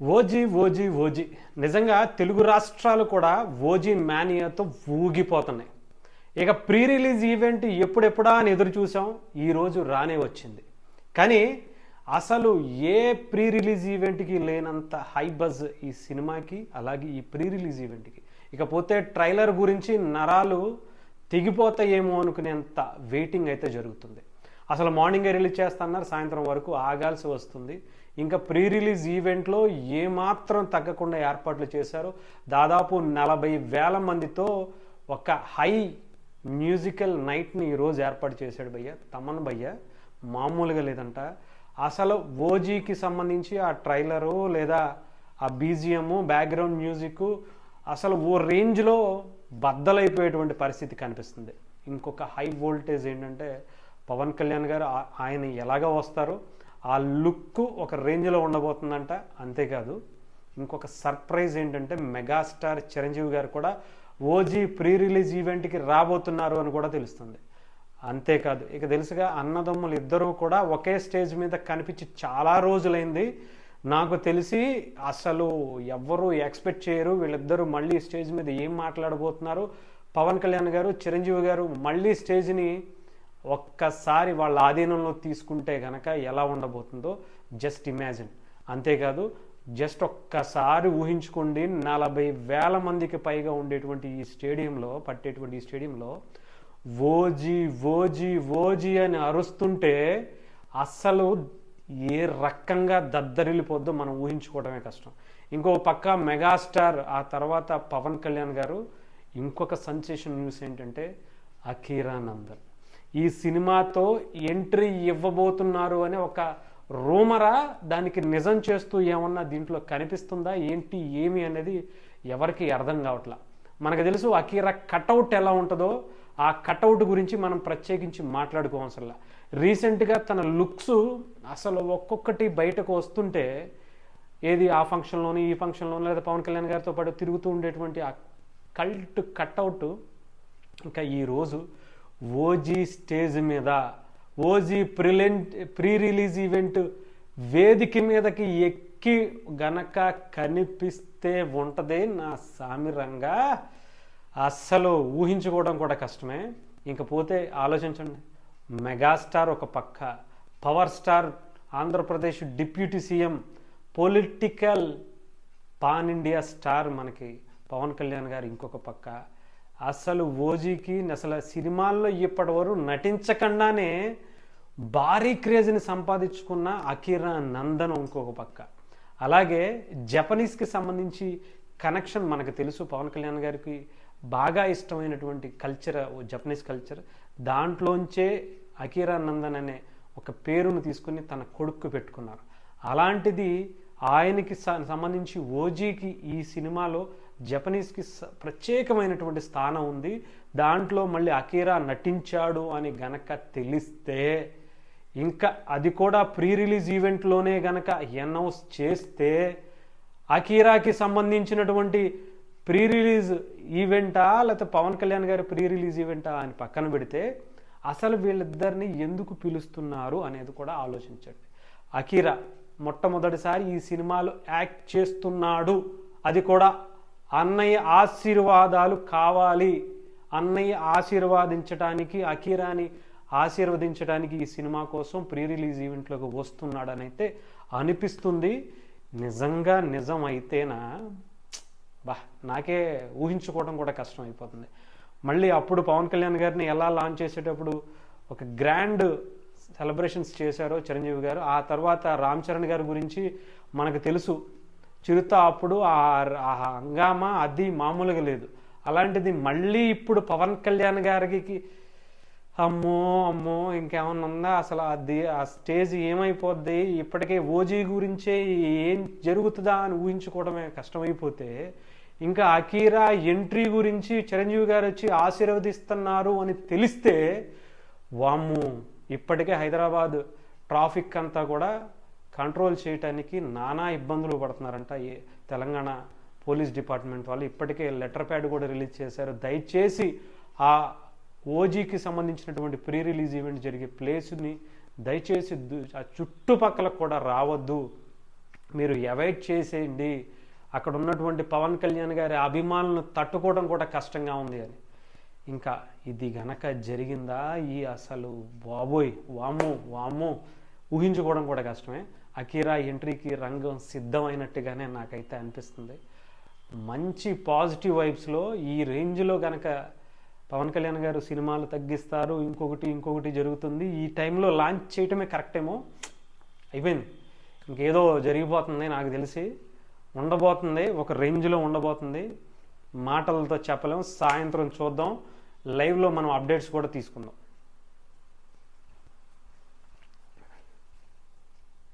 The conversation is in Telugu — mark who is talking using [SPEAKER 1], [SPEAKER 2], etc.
[SPEAKER 1] OG OG OG. నిజంగా తెలుగు రాష్ట్రాలు కూడా ఓజీ మానియాతో ఊగిపోతున్నాయి. ఇక ప్రీ రిలీజ్ ఈవెంట్ ఎప్పుడెప్పుడా అని ఎదురు చూసాం ఈరోజు రానే వచ్చింది. కానీ అసలు ఏ ప్రీ రిలీజ్ ఈవెంట్కి లేనంత హై బజ్ ఈ సినిమాకి అలాగే ఈ ప్రీ రిలీజ్ ఈవెంట్కి. ఇకపోతే ట్రైలర్ గురించి నరాలు తెగిపోతాయేమో అనుకునేంత వెయిటింగ్ అయితే జరుగుతుంది. అసలు మార్నింగే రిలీజ్ చేస్తున్నారు సాయంత్రం వరకు ఆగాల్సి వస్తుంది. ఇంకా ప్రీ రిలీజ్ ఈవెంట్లో ఏమాత్రం తగ్గకుండా ఏర్పాట్లు చేశారు. దాదాపు నలభై వేల మందితో ఒక హై మ్యూజికల్ నైట్ని ఈరోజు ఏర్పాటు చేశాడు భయ్య తమన్ భయ్య. మామూలుగా లేదంట. అసలు ఓజీకి సంబంధించి ఆ ట్రైలరు లేదా ఆ బీజిఎము బ్యాక్గ్రౌండ్ మ్యూజిక్ అసలు ఓ రేంజ్లో బద్దలైపోయేటువంటి పరిస్థితి కనిపిస్తుంది. ఇంకొక హై వోల్టేజ్ ఏంటంటే పవన్ కళ్యాణ్ గారు ఆ- ఆయన ఎలాగ వస్తారో ఆ లుక్ ఒక రేంజ్లో ఉండబోతుందంట. అంతేకాదు ఇంకొక సర్ప్రైజ్ ఏంటంటే మెగాస్టార్ చిరంజీవి గారు కూడా ఓజీ ప్రీ రిలీజ్ ఈవెంట్కి రాబోతున్నారు అని కూడా తెలుస్తుంది. అంతేకాదు ఇక తెలుసుగా అన్నదమ్ములు ఇద్దరూ కూడా ఒకే స్టేజ్ మీద కనిపించి చాలా రోజులైంది. నాకు తెలిసి అసలు ఎవ్వరూ ఎక్స్పెక్ట్ చేయరు వీళ్ళిద్దరూ మళ్ళీ స్టేజ్ మీద ఏం మాట్లాడబోతున్నారు. పవన్ కళ్యాణ్ గారు చిరంజీవి గారు మళ్ళీ స్టేజ్ని ఒక్కసారి వాళ్ళ ఆధీనంలో తీసుకుంటే కనుక ఎలా ఉండబోతుందో జస్ట్ ఇమాజిన్. అంతేకాదు జస్ట్ ఒక్కసారి ఊహించుకోండి నలభై వేల మందికి పైగా ఉండేటువంటి ఈ స్టేడియంలో పట్టేటువంటి ఈ స్టేడియంలో ఓజీ ఓజీ ఓజీ అని అరుస్తుంటే అస్సలు ఏ రకంగా దద్దరిల్లిపోద్దో మనం ఊహించుకోవడమే కష్టం. ఇంకో పక్క మెగాస్టార్ ఆ తర్వాత పవన్ కళ్యాణ్ గారు ఇంకొక సెన్సేషన్ న్యూస్ ఏంటంటే అఖీరానందన్ ఈ సినిమాతో ఎంట్రీ ఇవ్వబోతున్నారు అనే ఒక రూమరా దానికి నిజం చేస్తూ ఏమన్నా దీంట్లో కనిపిస్తుందా? ఏంటి? ఏమి అనేది ఎవరికి అర్థం కావట్లా. మనకు తెలుసు అకీరా కటౌట్ ఎలా ఉంటుందో ఆ కటౌట్ గురించి మనం ప్రత్యేకించి మాట్లాడుకోవాల్సిన రీసెంట్గా తన లుక్స్ అసలు ఒక్కొక్కటి బయటకు వస్తుంటే ఏది ఆ ఫంక్షన్లోని ఈ ఫంక్షన్లోని లేదా పవన్ కళ్యాణ్ గారితో పాటు తిరుగుతూ ఉండేటువంటి ఆ కల్ట్ కట్అవుట్ ఇంకా ఈరోజు ఓజీ స్టేజ్ మీద ఓజీ ప్రిలెంట్ ప్రీ రిలీజ్ ఈవెంట్ వేదిక మీదకి ఎక్కి గనక కనిపిస్తే ఉంటదే నా సామిరంగా. అస్సలు ఊహించుకోవడం కూడా కష్టమే. ఇంకపోతే ఆలోచించండి. మెగాస్టార్ ఒక పక్క power star Andhra Pradesh deputy CM political pan India star మనకి పవన్ కళ్యాణ్ గారు ఇంకొక పక్క అసలు ఓజీకి అసలు సినిమాల్లో ఇప్పటివరకు నటించకుండానే భారీ క్రేజ్ని సంపాదించుకున్న అకిరా నందన్ ఇంకొక పక్క. అలాగే జపనీస్కి సంబంధించి కనెక్షన్ మనకు తెలుసు. పవన్ కళ్యాణ్ గారికి బాగా ఇష్టమైనటువంటి కల్చర్ జపనీస్ కల్చర్. దాంట్లోంచే అకీరా నందన్ అనే ఒక పేరును తీసుకుని తన కొడుకు పెట్టుకున్నారు. అలాంటిది ఆయనకి సంబంధించి ఓజీకి ఈ సినిమాలో జపనీస్కి స- ప్రత్యేకమైనటువంటి స్థానం ఉంది. దాంట్లో మళ్ళీ అకీరా నటించాడు అని గనక తెలిస్తే ఇంకా అది కూడా ప్రీ రిలీజ్ ఈవెంట్లోనే గనక అనౌన్స్ చేస్తే అకీరాకి సంబంధించినటువంటి ప్రీ రిలీజ్ ఈవెంటా లేకపోతే పవన్ కళ్యాణ్ గారి ప్రీ రిలీజ్ ఈవెంటా అని పక్కన పెడితే అసలు వీళ్ళిద్దరిని ఎందుకు పిలుస్తున్నారు అనేది కూడా ఆలోచించండి. అకీరా మొట్టమొదటిసారి ఈ సినిమాలో యాక్ట్ చేస్తున్నాడు. అది కూడా అన్నయ్య ఆశీర్వాదాలు కావాలి. అన్నయ్య ఆశీర్వాదించడానికి అకీరాని ఆశీర్వదించడానికి ఈ సినిమా కోసం ప్రీ రిలీజ్ ఈవెంట్లోకి వస్తున్నాడనైతే అనిపిస్తుంది. నిజంగా నిజం అయితేనా బా నాకే ఊహించుకోవడం కూడా కష్టం అయిపోతుంది మళ్ళీ అప్పుడు పవన్ కళ్యాణ్ గారిని ఎలా లాంచ్ చేసేటప్పుడు ఒక గ్రాండ్ సెలబ్రేషన్స్ చేశారో చిరంజీవి గారు. ఆ తర్వాత రామ్ చరణ్ గారి గురించి మనకు తెలుసు. చిరుత అప్పుడు ఆ హంగామా అది మామూలుగా లేదు. అలాంటిది మళ్ళీ ఇప్పుడు పవన్ కళ్యాణ్ గారికి అమ్మో అమ్మో ఇంకేమన్నా ఉందా? అసలు అది ఆ స్టేజ్ ఏమైపోద్ది? ఇప్పటికే ఓజీ గురించే ఏం జరుగుతుందా అని ఊహించుకోవడమే కష్టమైపోతే ఇంకా అకీరా ఎంట్రీ గురించి చిరంజీవి గారు వచ్చి ఆశీర్వదిస్తున్నారు అని తెలిస్తే వామ్ము ఇప్పటికే హైదరాబాద్ ట్రాఫిక్ అంతా కూడా కంట్రోల్ చేయటానికి నానా ఇబ్బందులు పడుతున్నారంట ఏ తెలంగాణ పోలీస్ డిపార్ట్మెంట్ వాళ్ళు. ఇప్పటికే లెటర్ ప్యాడ్ కూడా రిలీజ్ చేశారు. దయచేసి ఆ ఓజీకి సంబంధించినటువంటి ప్రీ రిలీజ్ ఈవెంట్ జరిగే ప్లేస్ని దయచేసి ఆ చుట్టుపక్కల కూడా రావద్దు. మీరు అవాయిడ్ చేసేయండి. అక్కడ ఉన్నటువంటి పవన్ కళ్యాణ్ గారి అభిమానులను తట్టుకోవడం కూడా కష్టంగా ఉంది అని. ఇంకా ఇది గనక జరిగిందా? ఈ అసలు బాబోయ్ వాము వాము ఊహించుకోవడం కూడా కష్టమే. అకీరా ఎంట్రీకి రంగం సిద్ధమైనట్టుగానే నాకైతే అనిపిస్తుంది. మంచి పాజిటివ్ వైబ్స్లో ఈ రేంజ్లో కనుక పవన్ కళ్యాణ్ గారు సినిమాలు తగ్గిస్తారు ఇంకొకటి ఇంకొకటి జరుగుతుంది. ఈ టైంలో లాంచ్ చేయటమే కరెక్ట్ ఏమో అయిపోయింది. ఇంకేదో జరిగిపోతుంది నాకు తెలిసి. ఉండబోతుంది ఒక రేంజ్లో ఉండబోతుంది. మాటలతో చెప్పలేం సాయంత్రం చూద్దాం. లైవ్లో మనం అప్డేట్స్ కూడా తీసుకుందాం.